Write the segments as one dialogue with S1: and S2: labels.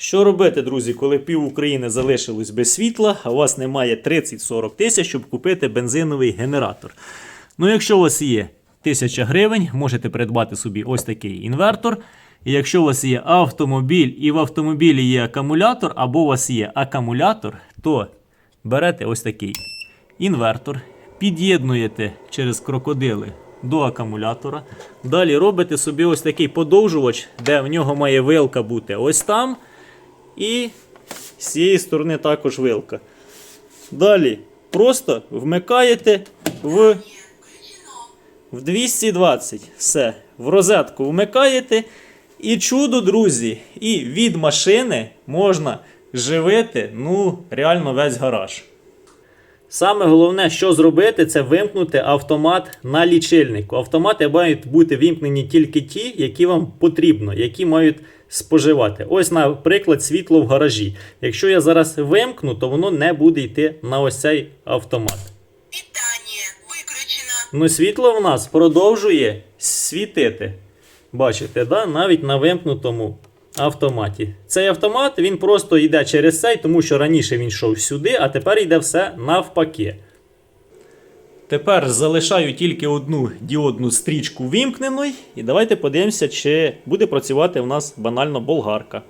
S1: Що робити, друзі, коли пів України залишилось без світла, а у вас немає 30-40 тисяч, щоб купити бензиновий генератор? Ну, якщо у вас є 1000 гривень, можете придбати собі ось такий інвертор. І якщо у вас є автомобіль і в автомобілі є акумулятор, або у вас є акумулятор, то берете ось такий інвертор, під'єднуєте через крокодили до акумулятора. Далі робите собі ось такий подовжувач, де в нього має вилка бути ось там. І з цієї сторони також вилка. Далі просто вмикаєте в, в 220. Все. В розетку вмикаєте. І чудо, друзі, і від машини можна живити ну, реально весь гараж. Саме головне, що зробити, це вимкнути автомат на лічильнику. Автомати мають бути вимкнені тільки ті, які вам потрібно, які мають споживати. Ось, наприклад, світло в гаражі. Якщо я зараз вимкну, то воно не буде йти на ось цей автомат. Ну, світло в нас продовжує світити. Бачите, да? навіть на вимкнутому автоматі. Цей автомат він просто йде через цей, тому що раніше він йшов сюди, а тепер йде все навпаки. Тепер залишаю тільки одну діодну стрічку вімкненою. І давайте подивимося, чи буде працювати в нас банально болгарка.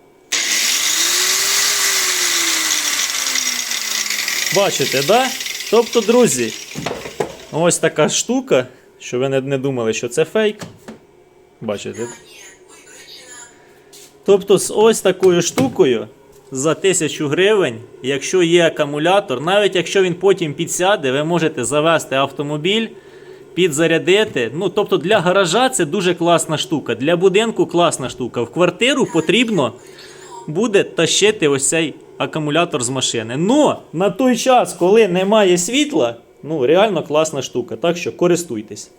S1: Бачите, да? Тобто, друзі, ось така штука, що ви не думали, що це фейк. Бачите? Тобто, з ось такою штукою за 1000 гривень, якщо є акумулятор, навіть якщо він потім підсяде, ви можете завести автомобіль, підзарядити. Ну, тобто для гаража це дуже класна штука. Для будинку класна штука. В квартиру потрібно буде тащити ось цей акумулятор з машини. Но на той час, коли немає світла, ну реально класна штука. Так що користуйтесь.